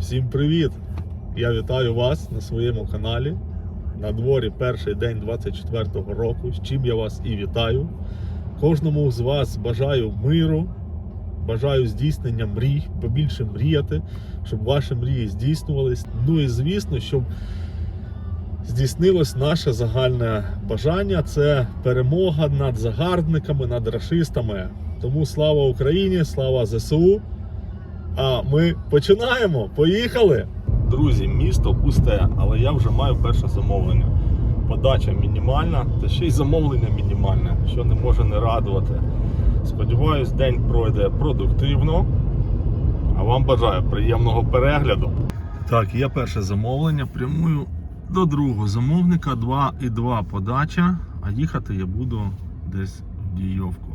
Всім привіт! Я вітаю вас на своєму каналі. На дворі перший день 24-го року, з чим я вас і вітаю. Кожному з вас бажаю миру, бажаю здійснення мрій, побільше мріяти, щоб ваші мрії здійснювались. Ну і звісно, щоб здійснилось наше загальне бажання це перемога над загарбниками, над расистами. Тому слава Україні, слава ЗСУ! А ми починаємо. Поїхали! Друзі, місто пусте, але я вже маю перше замовлення. Подача мінімальна, та ще й замовлення мінімальне, що не може не радувати. Сподіваюсь, день пройде продуктивно. А вам бажаю приємного перегляду. Так, є перше замовлення. Прямую до другого замовника 2,2 подача, а їхати я буду десь в Дійовку.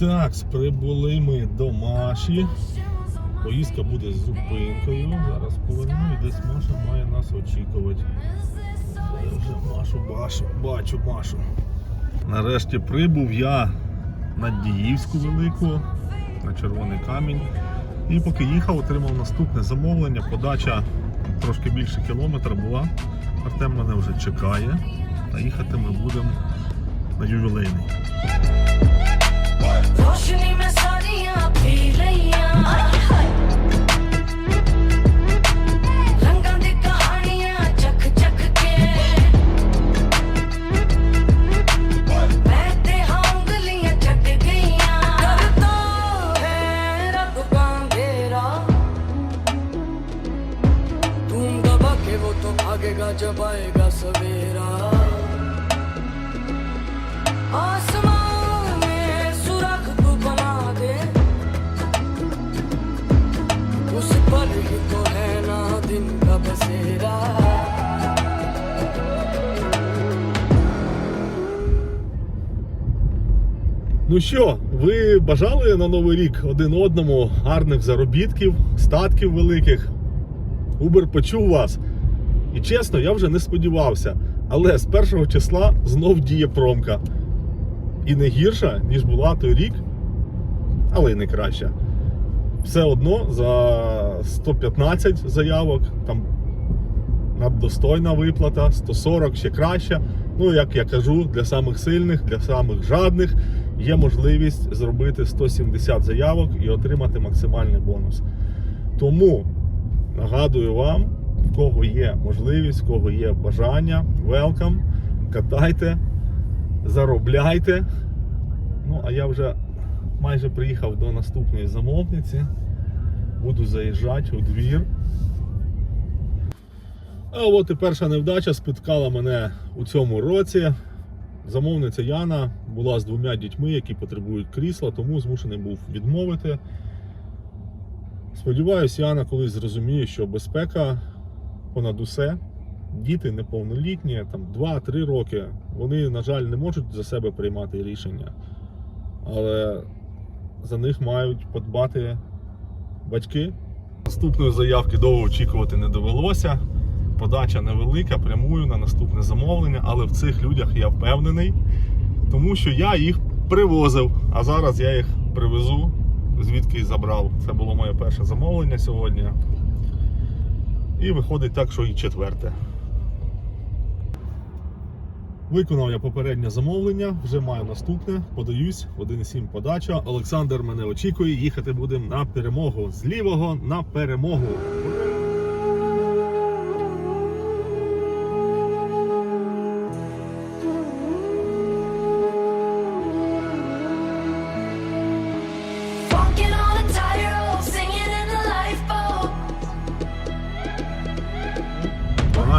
Так, прибули ми до Маші. Поїздка буде з зупинкою. Зараз поверну і десь Маша має нас очікувати. Я вже Машу бачу, бачу Машу. Нарешті прибув я на Діївську велику, на червоний камінь. І поки їхав, отримав наступне замовлення. Подача трошки більше кілометра була. Артем мене вже чекає. А їхати ми будемо на ювілейний. ਰੋਸ਼ਨੀ ਮੈਂ ਸਾਰੀਆਂ ਪੀ ਲਈਆਂ Ну що, ви бажали на новий рік один одному гарних заробітків, статків великих? Убер почув вас. І чесно, я вже не сподівався. Але з першого числа знов діє промка. І не гірша, ніж була той рік, але й не краща. Все одно за 115 заявок, там наддостойна виплата, 140 ще краще. Ну, як я кажу, для самих сильних, для самих жадних є можливість зробити 170 заявок і отримати максимальний бонус. Тому нагадую вам, в кого є можливість, в кого є бажання, welcome, катайте, заробляйте. Ну, а я вже майже приїхав до наступної замовниці. Буду заїжджати у двір. А от і перша невдача спіткала мене у цьому році. Замовниця Яна була з двома дітьми, які потребують крісла, тому змушений був відмовити. Сподіваюсь, Яна колись зрозуміє, що безпека понад усе. Діти неповнолітні, там 2-3 роки. Вони, на жаль, не можуть за себе приймати рішення, але за них мають подбати батьки. Наступної заявки довго очікувати не довелося. Подача невелика, прямую на наступне замовлення, але в цих людях я впевнений, тому що я їх привозив, а зараз я їх привезу, звідки й забрав. Це було моє перше замовлення сьогодні. І виходить так, що і четверте. Виконав я попереднє замовлення, вже маю наступне. Подаюсь, 1,7 подача. Олександр мене очікує. Їхати будемо на перемогу. З лівого на перемогу.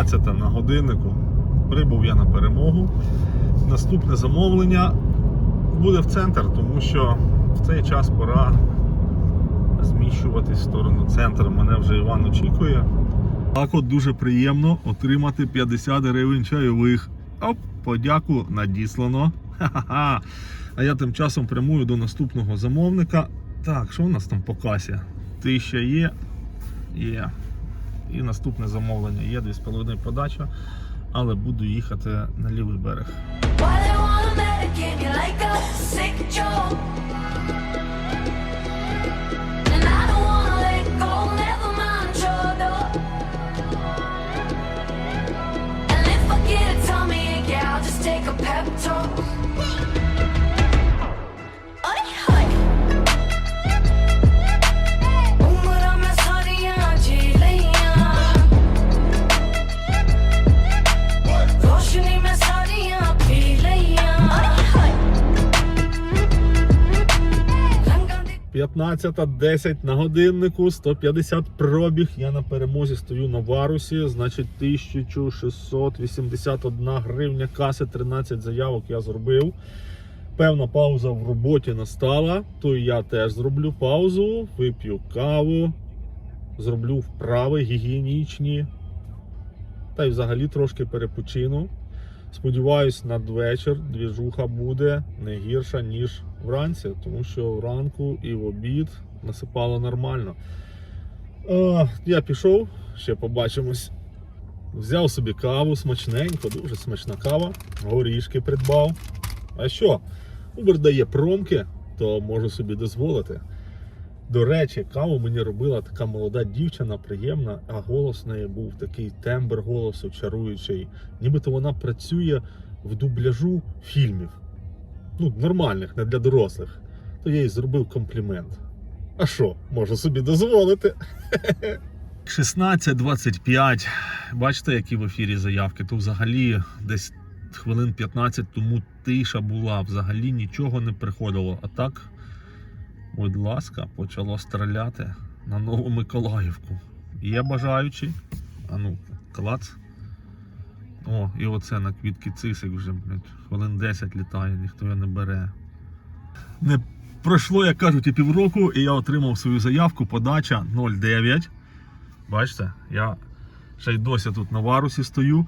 12 на годиннику. Прибув я на перемогу. Наступне замовлення буде в центр, тому що в цей час пора зміщуватись в сторону центру. Мене вже Іван очікує. Так от дуже приємно отримати 50 гривень чайових. Оп, подяку надіслано. Ха-ха-ха. А я тим часом прямую до наступного замовника. Так, що у нас там по касі? Тисяча є. Є. І наступне замовлення є 2,5 подача, але буду їхати на лівий берег. 15.10 на годиннику, 150 пробіг. Я на перемозі стою на варусі. Значить, 1681 гривня каси, 13 заявок я зробив. Певна пауза в роботі настала, то я теж зроблю паузу, вип'ю каву, зроблю вправи гігієнічні. Та й взагалі трошки перепочину. Сподіваюсь, надвечір двіжуха буде не гірша, ніж вранці, тому що вранку і в обід насипало нормально. А, я пішов, ще побачимось. Взяв собі каву смачненько, дуже смачна кава, горішки придбав. А що? Uber дає промки, то можу собі дозволити. До речі, каву мені робила така молода дівчина, приємна, а голос в неї був такий тембр голосу чаруючий. Нібито вона працює в дубляжу фільмів. Ну, нормальних, не для дорослих. То я їй зробив комплімент. А що, можу собі дозволити? 16.25. Бачите, які в ефірі заявки? То взагалі десь хвилин 15 тому тиша була, взагалі нічого не приходило. А так, будь ласка, почало стріляти на Нову Миколаївку. Є бажаючі. А ну, клац. О, і оце на квітки цисик вже, блядь, хвилин 10 літає, ніхто його не бере. Не пройшло, як кажуть, і півроку, і я отримав свою заявку, подача 09. Бачите, я ще й досі тут на варусі стою.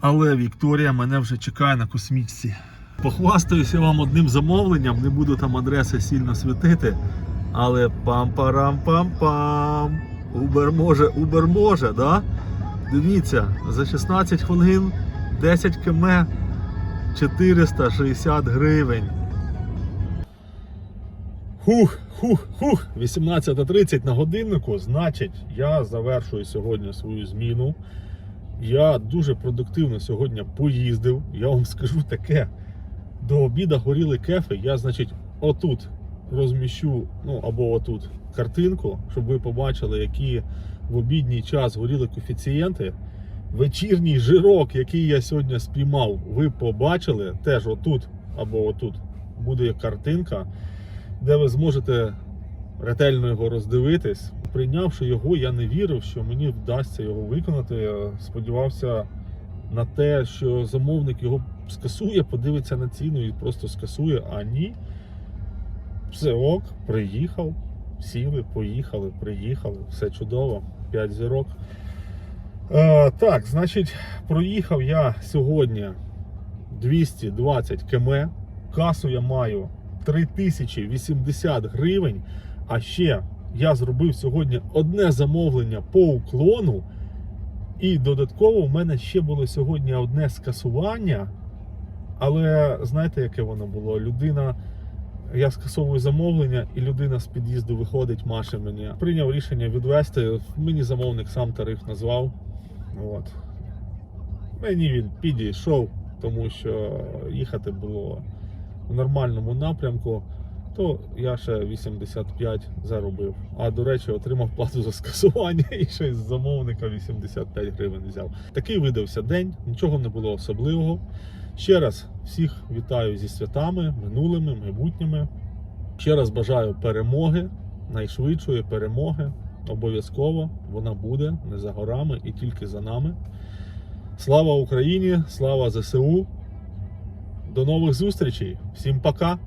Але Вікторія мене вже чекає на космічці. Похвастаюся вам одним замовленням, не буду там адреси сильно світити. Але пам-парам-пам-пам. Убер може, Убер може, да? Дивіться, за 16 хвилин 10 км 460 гривень. Хух, хух, хух. 18.30 на годиннику. Значить, я завершую сьогодні свою зміну. Я дуже продуктивно сьогодні поїздив. Я вам скажу таке. До обіда горіли кефи. Я, значить, отут розміщу, ну або отут картинку, щоб ви побачили, які в обідній час горіли коефіцієнти. Вечірній жирок, який я сьогодні спіймав, ви побачили. Теж отут або отут буде картинка, де ви зможете ретельно його роздивитись. Прийнявши його, я не вірив, що мені вдасться його виконати. Я сподівався на те, що замовник його скасує, подивиться на ціну і просто скасує. А ні. Все ок, приїхав, сіли, поїхали, приїхали, все чудово, 5 зірок. Е, так, значить, проїхав я сьогодні 220 км. Касу я маю 3080 гривень. А ще я зробив сьогодні одне замовлення по уклону. І додатково в мене ще було сьогодні одне скасування. Але знаєте, яке воно було? Людина. Я скасовую замовлення, і людина з під'їзду виходить, маше мені. Прийняв рішення відвести. Мені замовник сам тариф назвав. От. Мені він підійшов, тому що їхати було в нормальному напрямку, то я ще 85 заробив. А до речі, отримав плату за скасування і ще з замовника 85 гривень взяв. Такий видався день, нічого не було особливого. Ще раз всіх вітаю зі святами, минулими, майбутніми. Ще раз бажаю перемоги, найшвидшої перемоги. Обов'язково вона буде не за горами і тільки за нами. Слава Україні! Слава ЗСУ! До нових зустрічей! Всім пока!